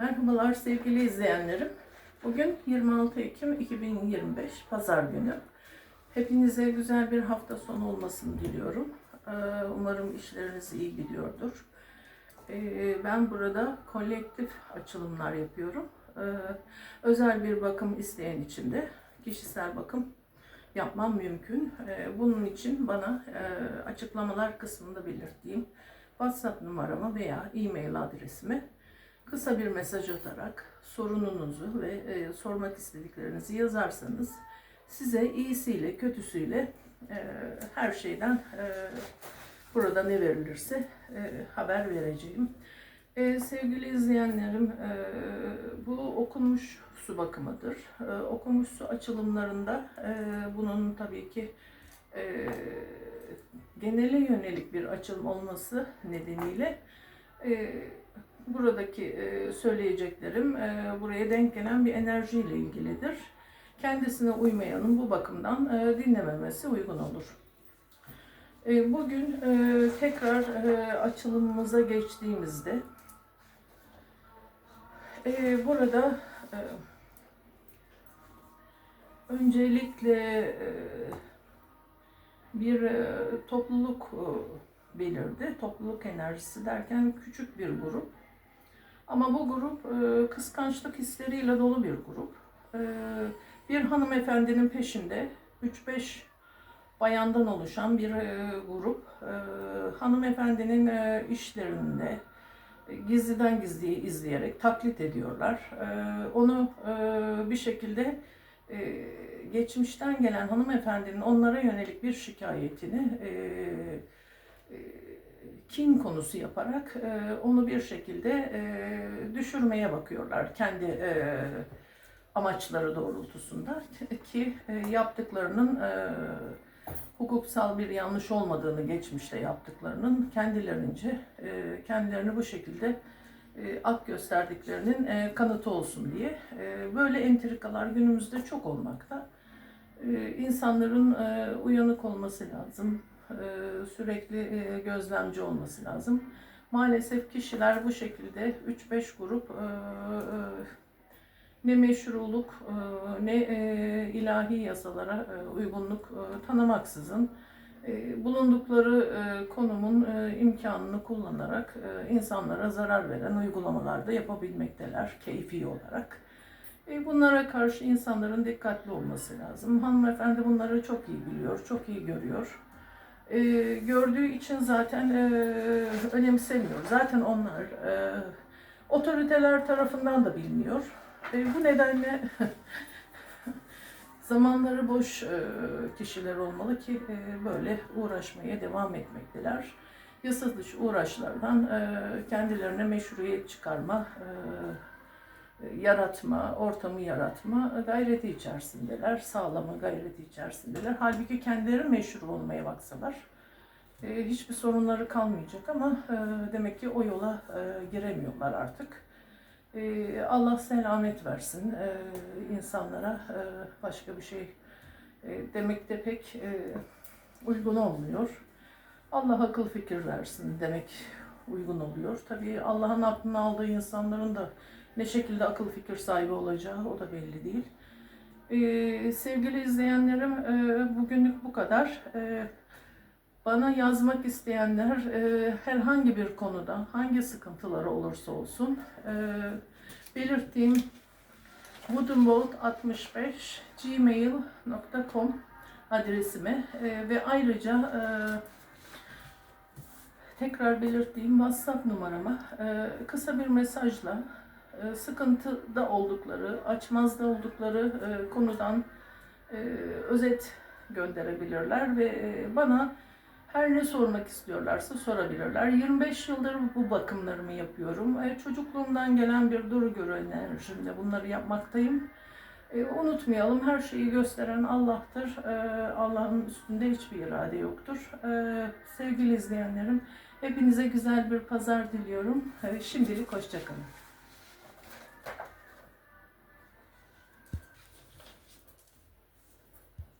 Merhabalar sevgili izleyenlerim. Bugün 26 Ekim 2025 Pazar günü. Hepinize güzel bir hafta sonu olmasını diliyorum. Ee, Umarım işleriniz iyi gidiyordur. Ee, Ben burada kolektif açılımlar yapıyorum. Ee, Özel bir bakım isteyen için de kişisel bakım yapmam mümkün. Bunun için bana e, açıklamalar kısmında belirttiğim WhatsApp numaramı veya e-mail adresimi kısa bir mesaj atarak sorununuzu ve e, sormak istediklerinizi yazarsanız size iyisiyle kötüsüyle e, her şeyden e, burada ne verilirse e, haber vereceğim. E, sevgili izleyenlerim e, bu okunmuş su bakımıdır. E, okunmuş su açılımlarında e, bunun tabii ki e, genele yönelik bir açılım olması nedeniyle e, buradaki e, söyleyeceklerim e, buraya denk gelen bir enerjiyle ilgilidir. Kendisine uymayanın bu bakımdan e, dinlememesi uygun olur. Bugün tekrar açılımımıza geçtiğimizde burada öncelikle bir topluluk belirdi. Topluluk enerjisi derken küçük bir grup. Ama bu grup e, kıskançlık hisleriyle dolu bir grup. E, bir hanımefendinin peşinde 3-5 bayandan oluşan bir e, grup. E, hanımefendinin e, işlerinde gizliden gizliye izleyerek taklit ediyorlar. E, onu e, bir şekilde e, geçmişten gelen hanımefendinin onlara yönelik bir şikayetini e, e, kin konusu yaparak e, onu bir şekilde e, düşürmeye bakıyorlar kendi e, amaçları doğrultusunda ki e, yaptıklarının e, hukuksal bir yanlış olmadığını geçmişte yaptıklarının kendilerince e, kendilerini bu şekilde e, ak gösterdiklerinin e, kanıtı olsun diye e, böyle entrikalar günümüzde çok olmakta. E, insanların e, uyanık olması lazım, sürekli e, gözlemci olması lazım. Maalesef kişiler bu şekilde 3-5 grup e, e, ne meşruluk e, ne e, ilahi yasalara e, uygunluk e, tanımaksızın e, bulundukları e, konumun e, imkanını kullanarak e, insanlara zarar veren uygulamalarda yapabilmekteler keyfi olarak. E, Bunlara karşı insanların dikkatli olması lazım. Hanımefendi bunları çok iyi biliyor, çok iyi görüyor. E, gördüğü için zaten e, önemsemiyor. Zaten onlar e, otoriteler tarafından da biliniyor. E, bu nedenle zamanları boş e, kişiler olmalı ki e, böyle uğraşmaya devam etmekteler. Yasa dışı uğraşlardan e, kendilerine meşruiyet çıkarma, e, yaratma, ortamı yaratma gayreti içerisindeler, sağlama gayreti içerisindeler. Halbuki kendileri meşhur olmaya baksalar e, hiçbir sorunları kalmayacak ama e, demek ki o yola e, giremiyorlar artık. Allah selamet versin insanlara başka bir şey demek de pek uygun olmuyor. Allah akıl fikir versin demek uygun oluyor. Tabii Allah'ın aklını aldığı insanların da ne şekilde akıl fikir sahibi olacağı o da belli değil. Ee, sevgili izleyenlerim e, bugünlük bu kadar. E, bana yazmak isteyenler e, herhangi bir konuda hangi sıkıntıları olursa olsun e, belirttiğim woodenbolt65 gmail.com adresime e, ve ayrıca e, tekrar belirttiğim WhatsApp numarama e, kısa bir mesajla sıkıntıda oldukları, açmazda oldukları e, konudan e, özet gönderebilirler ve e, bana her ne sormak istiyorlarsa sorabilirler. 25 yıldır bu bakımlarımı yapıyorum. E, çocukluğumdan gelen bir duru görü enerjimle bunları yapmaktayım. E, unutmayalım her şeyi gösteren Allah'tır. E, Allah'ın üstünde hiçbir irade yoktur. E, sevgili izleyenlerim, hepinize güzel bir pazar diliyorum. E, şimdilik hoşçakalın.